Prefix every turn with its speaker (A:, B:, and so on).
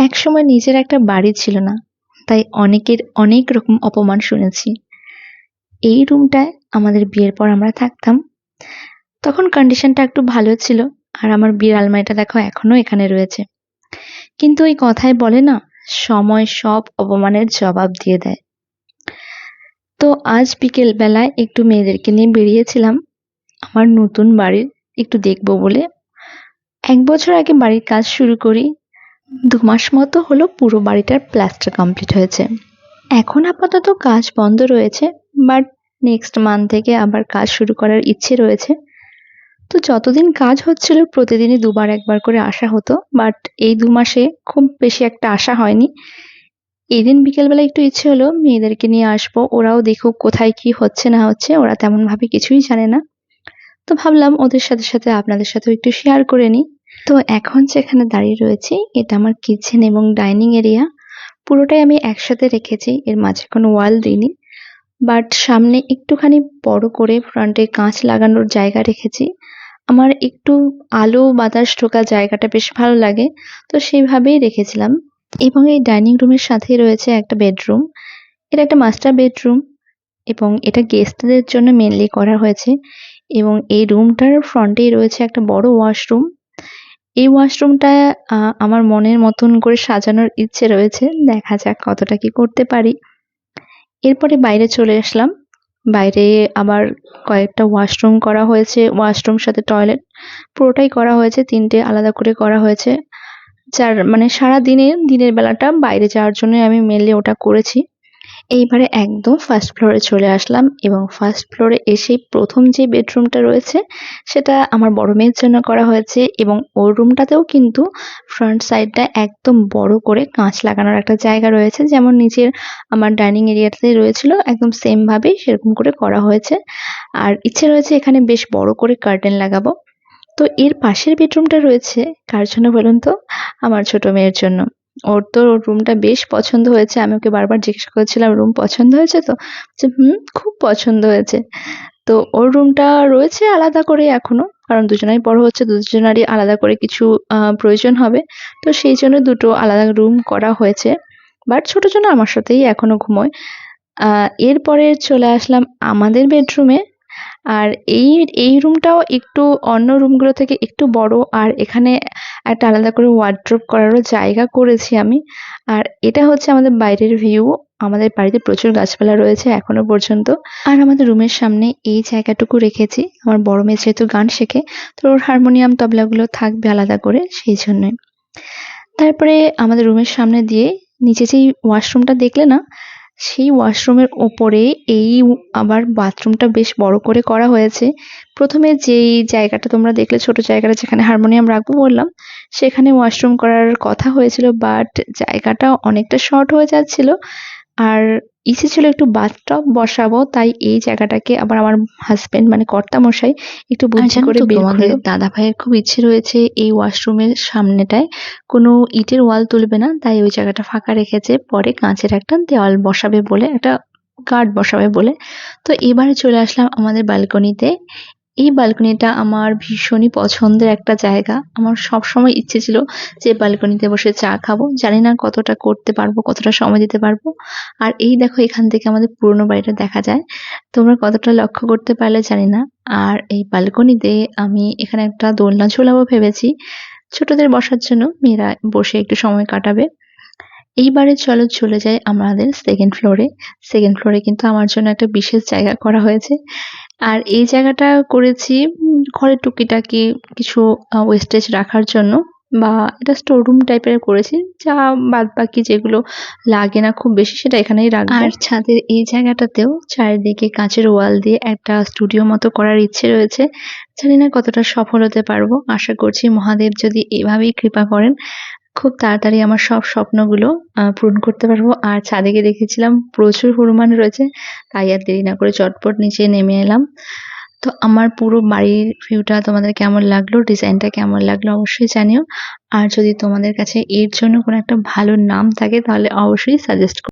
A: একসময় নিজের একটা বাড়ি ছিল না, তাই অনেকের অনেক রকম অপমান শুনেছি। এই রুমটায় আমাদের বিয়ের পর আমরা থাকতাম। তখন কন্ডিশনটা একটু ভালো ছিল, আর আমার বিয়ের আলমারিটা দেখো এখনও এখানে রয়েছে। কিন্তু ওই কথায় বলে না, সময় সব অপমানের জবাব দিয়ে দেয়। তো আজ বিকেল বেলায় একটু মেয়েদেরকে নিয়ে বেরিয়েছিলাম। আমার নতুন বাড়ির একটু দেখব বলে। এক বছর আগে বাড়ির কাজ শুরু করি দু মাস মতো হলো পুরো বাড়িটার প্লাস্টার কমপ্লিট হয়েছে। এখন আপাতত কাজ বন্ধ রয়েছে, বাট নেক্সট মান্থ থেকে আবার কাজ শুরু করার ইচ্ছে রয়েছে। তো যতদিন কাজ হচ্ছিল, প্রতিদিনই দুবার একবার করে আসা হতো, বাট এই দু মাসে খুব বেশি একটা আসা হয়নি। এই দিন বিকেলবেলা একটু ইচ্ছে হলো, মেয়েদেরকে নিয়ে আসব, ওরাও দেখুক কোথায় কি হচ্ছে না হচ্ছে, ওরা তেমন ভাবে কিছুই জানে না। তো ভাবলাম ওদের সাথে সাথে আপনাদের সাথেও একটু শেয়ার করে নিই। তো এখন যেখানে দাঁড়িয়ে রয়েছি, এটা আমার কিচেন এবং ডাইনিং এরিয়া পুরোটাই আমি একসাথে রেখেছি, এর মাঝে কোনো ওয়াল দিইনি। বাট সামনে একটুখানি বড় করে ফ্রন্টে কাঁচ লাগানোর জায়গা রেখেছি। আমার একটু আলো বাতাস ঢোকা জায়গাটা বেশ ভালো লাগে, তো সেইভাবেই রেখেছিলাম। এবং এই ডাইনিং রুমের সাথেই রয়েছে একটা বেডরুম এটা একটা মাস্টার বেডরুম এবং এটা গেস্টদের জন্য মেনলি করা হয়েছে। এবং এই রুমটার ফ্রন্টেই রয়েছে একটা বড় ওয়াশরুম এই ওয়াশরুমটা আমার মনের মতন করে সাজানোর ইচ্ছে রয়েছে। দেখা যাক কতটা কি করতে পারি। এরপরে বাইরে চলে আসলাম। বাইরে আবার কয়েকটা ওয়াশরুম করা হয়েছে। ওয়াশরুম সাথে টয়লেট পুরোটাই করা হয়েছে। তিনটে আলাদা করে করা হয়েছে। যার মানে সারা দিনে দিনের বেলাটা বাইরে যাওয়ার জন্য আমি মেনলি ওটা করেছি। এইবারে একদম ফার্স্ট ফ্লোরে চলে আসলাম এবং ফার্স্ট ফ্লোরে এসেই প্রথম যে বেডরুমটা রয়েছে, সেটা আমার বড় মেয়ের জন্য করা হয়েছে এবং ওর রুমটাতেও কিন্তু ফ্রন্ট সাইডটা একদম বড় করে কাঁচ লাগানোর একটা জায়গা রয়েছে। যেমন নিচের আমার ডাইনিং এরিয়াটাতে রয়েছিল, একদম সেম ভাবেই সেরকম করে করা হয়েছে। আর ইচ্ছে রয়েছে এখানে বেশ বড় করে কার্টেন লাগাবো। তো এর পাশের বেডরুমটা রয়েছে, কার জন্য বলুন তো? আমার ছোট মেয়ের জন্য। ওর তো রুমটা বেশ পছন্দ হয়েছে। আমি ওকে বারবার জিজ্ঞেস করেছিলাম রুম পছন্দ হয়েছে তো? বলছে, হুম খুব পছন্দ হয়েছে। তো ওর রুমটা রয়েছে আলাদা করে এখনও কারণ দুজনাই বড় হচ্ছে দুজনারই আলাদা করে কিছু প্রয়োজন হবে। তো সেই জন্য দুটো আলাদা রুম করা হয়েছে। বাট ছোট জন্য আমার সাথেই এখনও ঘুমোয়। এরপরে চলে আসলাম আমাদের বেডরুমে আর এই এই রুমটাও একটু অন্য রুমগুলো থেকে একটু বড়, আর এখানে একটা আলাদা করে ওয়ার্ড্রোব করারও জায়গা করেছি আমি। আর এটা হচ্ছে আমাদের বাইরের ভিউ আমাদের বাড়িতে প্রচুর গাছপালা রয়েছে এখনও পর্যন্ত। আর আমাদের রুমের সামনে এই জায়গাটুকু রেখেছি, আমার বড় মেয়ে যেহেতু গান শেখে, তো ওর হারমোনিয়াম তবলাগুলো থাকবে আলাদা করে সেই জন্যই তারপরে আমাদের রুমের সামনে দিয়ে, নিচে যেই ওয়াশরুমটা দেখলে না সেই ওয়াশরুমের ওপরে এই আবার বাথরুমটা বেশ বড় করে করা হয়েছে। প্রথমে যেই জায়গাটা তোমরা দেখলে, ছোট জায়গাটা যেখানে হারমোনিয়াম রাখব বললাম, সেখানে ওয়াশরুম করার কথা হয়েছিল, বাট জায়গাটা অনেকটা শর্ট হয়ে যাচ্ছিল। আর ইচ্ছে ছিল একটু বাথটব বসাবো তাই এই জায়গাটাকে আবার আমার হাজবেন্ড মানে কর্তা মশাই একটু বুদ্ধি করে বের
B: তোমাদের
A: দাদা ভাইয়ের খুব ইচ্ছে রয়েছে এই ওয়াশরুমের সামনেটায়। কোনো ইটের ওয়াল তুলবে না তাই ওই জায়গাটা ফাঁকা রেখেছে। পরে কাঁচের একটা দেওয়াল বসাবে বলে একটা গার্ড বসাবে বলে। তো এবারে চলে আসলাম আমাদের ব্যালকনিতে এই ব্যালকনিটা আমার ভীষণই পছন্দের একটা জায়গা। আমার সব সময় ইচ্ছে ছিল যে ব্যালকনিতে বসে চা খাব। জানি না কতটা করতে পারব, কতটা সময় দিতে পারব। আর এই দেখো, এখান থেকে আমাদের পুরোনো বাড়িটা দেখা যায়। তোমরা কতটা লক্ষ্য করতে পারলে জানি না। আর এই ব্যালকনিতে আমি এখানে একটা দোলনা ঝোলাবো ভেবেছি। ছোটদের বসার জন্য মেয়েরা বসে একটু সময় কাটাবে। এইবারে চলো চলে যাই আমাদের সেকেন্ড ফ্লোরে সেকেন্ড ফ্লোরে কিন্তু আমার জন্য একটা বিশেষ জায়গা করা হয়েছে। আর এই জায়গাটা করেছি ঘরের টুকিটাকি কিছু ওয়েস্টেজ রাখার জন্য বা এটা স্টোর রুম টাইপের করেছি, যা বাদ বাকি যেগুলো লাগে না খুব বেশি সেটা এখানেই রাখব। আর ছাদের এই জায়গাটাতেও চারিদিকে কাঁচের ওয়াল দিয়ে একটা স্টুডিও মতো করার ইচ্ছে রয়েছে। জানি না কতটা সফল হতে পারব, আশা করছি মহাদেব যদি এভাবেই কৃপা করেন খুব তাড়াতাড়ি আমার সব স্বপ্নগুলো পূরণ করতে পারব। আর ছাদে গিয়ে দেখেছিলাম, প্রচুর হনুমান রয়েছে, তাই আর দেরি না করে চটপট নিচে নেমে এলাম। তো আমার পুরো বাড়ির ভিউটা তোমাদের কেমন লাগল ডিজাইনটা কেমন লাগল অবশ্যই জানিও। আর যদি তোমাদের কাছে এর জন্য কোনো একটা ভালো নাম থাকে, তাহলে অবশ্যই সাজেস্ট